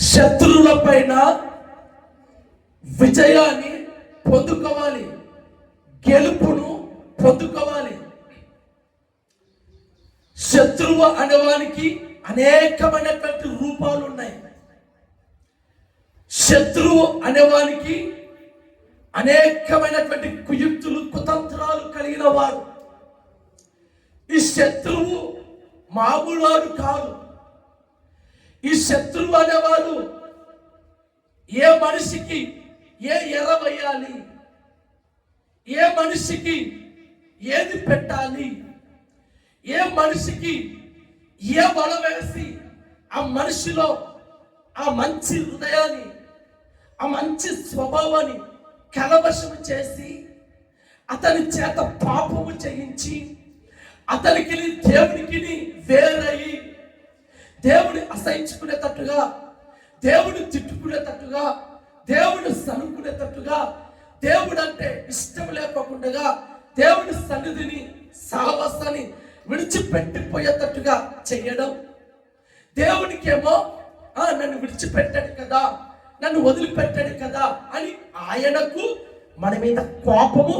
శత్రువుల పైన విజయాన్ని పొందుకోవాలి. గెలుపును పొందుకోవాలి. శత్రువు అనేవానికి అనేకమైనటువంటి రూపాలు ఉన్నాయి. శత్రువు అనేవానికి అనేకమైనటువంటి కుయుక్తులు కుతంత్రాలు కలిగిన వారు ఈ శత్రువు మామూలు కాదు. ఈ శత్రువు అనేవాడు ఏ మనిషికి ఏ ఎర వేయాలి ఏ మనిషికి ఏది పెట్టాలి? ఏ మనిషికి ఏ వల వేసి ఆ మనిషిలో ఆ మంచి హృదయాన్ని ఆ మంచి స్వభావాన్ని కలవశం చేసి అతని చేత పాపము చేయించి అతనికి దేవునికి వేరయ్యి. దేవుని అసహించుకునేటట్టుగా దేవుని తిట్టుకునేటట్టుగా దేవుని సనుకునేటట్టుగా దేవుడు అంటే ఇష్టం లేకుండా దేవుని సన్నిధిని సాహసాన్ని విడిచిపెట్టిపోయేటట్టుగా చెయ్యడం దేవునికేమో "ఆ, నన్ను విడిచిపెట్టాడు కదా నన్ను వదిలిపెట్టాడు కదా అని ఆయనకు మన మీద కోపము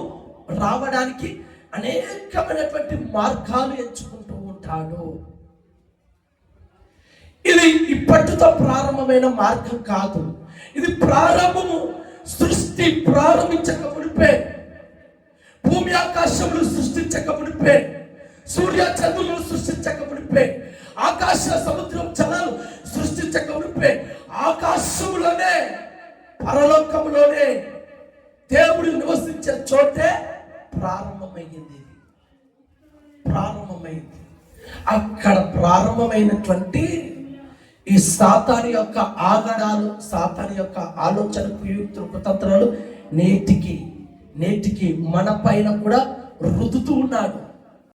రావడానికి అనేకమైనటువంటి మార్గాలు ఎంచుకుంటూ ఉంటాడు. ఇది ఇప్పటితో ప్రారంభమైన మార్గం కాదు. ఇది ప్రారంభము. సృష్టి ప్రారంభించక మునిపే. భూమి ఆకాశములు సృష్టించక మునిపే. సూర్య చంద్రులను సృష్టించక మునిపే. ఆకాశ సముద్రం జలాలు సృష్టించక మునిపే. ఆకాశములోనే పరలోకములోనే దేవుడు నివసించే చోటే ప్రారంభమైంది. ప్రారంభమైంది. అక్కడ ప్రారంభమైనటువంటి ఈ సాతాని యొక్క ఆగడాలు సాతాని యొక్క ఆలోచన కుయుక్తులు కుతంత్రాలు నేటికి నేటికి మన పైన కూడా రుదుతూ ఉన్నాడు.